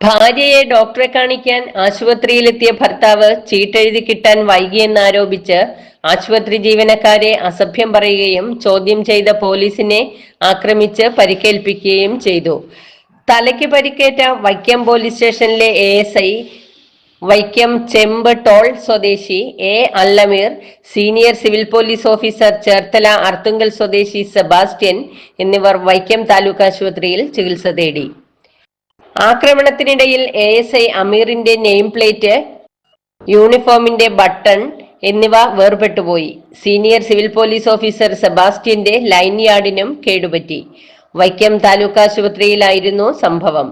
ഭാര്യയെ ഡോക്ടറെ കാണിക്കാൻ ആശുപത്രിയിലെത്തിയ ഭർത്താവ് ചീട്ടെഴുതി കിട്ടാൻ വൈകിയെന്നാരോപിച്ച് ആശുപത്രി ജീവനക്കാരെ അസഭ്യം പറയുകയും ചോദ്യം ചെയ്ത പോലീസിനെ ആക്രമിച്ച് പരിക്കേൽപ്പിക്കുകയും ചെയ്തു. തലയ്ക്ക് പരിക്കേറ്റ വൈക്കം പോലീസ് സ്റ്റേഷനിലെ A S I Vaikom Chembu toll സ്വദേശി A Allameer senior civil police officer Cherthala Arthunkal സ്വദേശി സെബാസ്റ്റ്യൻ എന്നിവർ വൈക്കം താലൂക്ക് ആശുപത്രിയിൽ ചികിത്സ തേടി. ആക്രമണത്തിനിടയിൽ എ എസ് ഐ അമീറിന്റെ നെയിം പ്ലേറ്റ് യൂണിഫോമിന്റെ ബട്ടൺ എന്നിവ വേർപെട്ടുപോയി. സീനിയർ സിവിൽ പോലീസ് ഓഫീസർ സെബാസ്റ്റ്യന്റെ ലൈൻ യാർഡിനും കേടുപറ്റി. വൈക്കം താലൂക്ക് ആശുപത്രിയിലായിരുന്നു സംഭവം.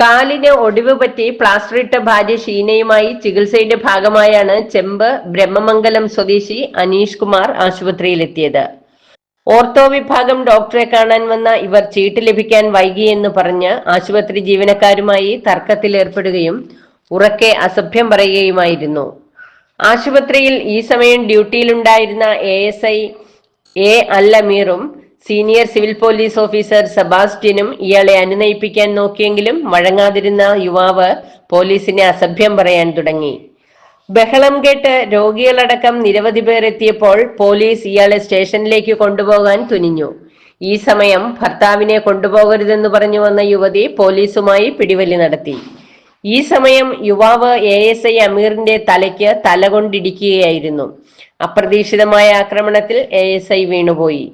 കാലിന് ഒടിവ് പറ്റി പ്ലാസ്റ്റർ ഇട്ട ഭാര്യ ഷീനയുമായി ചികിത്സയുടെ ഭാഗമായാണ് ചെമ്പ് ബ്രഹ്മമംഗലം സ്വദേശി അനീഷ് കുമാർ ആശുപത്രിയിലെത്തിയത്. ഓർത്തോ വിഭാഗം ഡോക്ടറെ കാണാൻ വന്ന ഇവർ ചീട്ട് ലഭിക്കാൻ വൈകിയെന്ന് പറഞ്ഞ് ആശുപത്രി ജീവനക്കാരുമായി തർക്കത്തിലേർപ്പെടുകയും ഉറക്കെ അസഭ്യം പറയുകയുമായിരുന്നു. ആശുപത്രിയിൽ ഈ സമയം ഡ്യൂട്ടിയിലുണ്ടായിരുന്ന എ എസ് ഐ എ അല്ലമീറും സീനിയർ സിവിൽ പോലീസ് ഓഫീസർ സെബാസ്റ്റ്യനും ഇയാളെ അനുനയിപ്പിക്കാൻ നോക്കിയെങ്കിലും വഴങ്ങാതിരുന്ന യുവാവ് പോലീസിനെ അസഭ്യം പറയാൻ തുടങ്ങി. ബഹളം കേട്ട് രോഗികളടക്കം നിരവധി പേർ എത്തിയപ്പോൾ പോലീസ് ഇയാളെ സ്റ്റേഷനിലേക്ക് കൊണ്ടുപോകാൻ തുനിഞ്ഞു. ഈ സമയം ഭർത്താവിനെ കൊണ്ടുപോകരുതെന്ന് പറഞ്ഞു വന്ന യുവതി പോലീസുമായി പിടിവലി നടത്തി. ഈ സമയം യുവാവ് എ എസ് ഐ അമീറിന്റെ തലയ്ക്ക് തലകൊണ്ടിടിക്കുകയായിരുന്നു. അപ്രതീക്ഷിതമായ ആക്രമണത്തിൽ എ എസ് ഐ വീണുപോയി.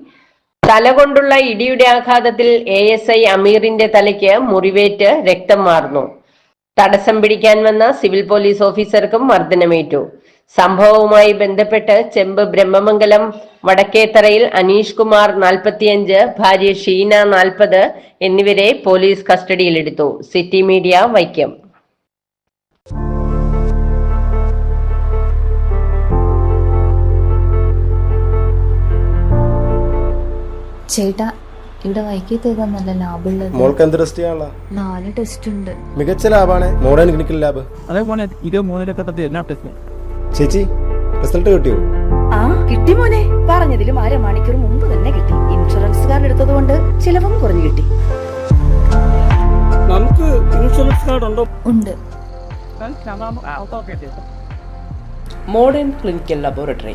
തലകൊണ്ടുള്ള ഇടിയുടെ ആഘാതത്തിൽ എ എസ് ഐ അമീറിന്റെ തലയ്ക്ക് മുറിവേറ്റ് രക്തം വാർന്നു തടസ്സം പിടിക്കാൻ വന്ന സിവിൽ പോലീസ് ഓഫീസർക്കും മർദ്ദനമേറ്റു. സംഭവവുമായി ബന്ധപ്പെട്ട് ചെമ്പ് ബ്രഹ്മമംഗലം വടക്കേത്തറയിൽ അനീഷ് കുമാർ നാൽപ്പത്തിയഞ്ച് ഭാര്യ ഷീന നാൽപ്പത് എന്നിവരെ പോലീസ് കസ്റ്റഡിയിലെടുത്തു. City media Vaikom. ചേട്ടാ ഇവിടെ വൈകിട്ട് ഏതാ നല്ല ലാഭമുള്ളത്. മോൾക്ക് എന്ത് ടെസ്റ്റ് ചെയ്യാനുള്ള? നാല് ടെസ്റ്റ് ഉണ്ട്. മികച്ച ലാബാണ് മോഡേൺ ക്ലിനിക്കൽ ലാബ് അതേപോലെ ഇത് മൂന്നിലൊക്കെ തട്ടി എല്ലാ ടെസ്റ്റും ചേച്ചി റിസൾട്ട് കിട്ടിയോ? ആ കിട്ടി മോനെ. പറഞ്ഞതിലും അരമണിക്കൂർ മുമ്പ് തന്നെ കിട്ടി. ഇൻഷുറൻസ് കാർഡ് എടുത്തത് കൊണ്ട് ചിലവും കുറഞ്ഞു കിട്ടി. നമുക്ക് ഇൻഷുറൻസ് കാർഡ് ഉണ്ടോ? ഉണ്ട്. Modern clinical laboratory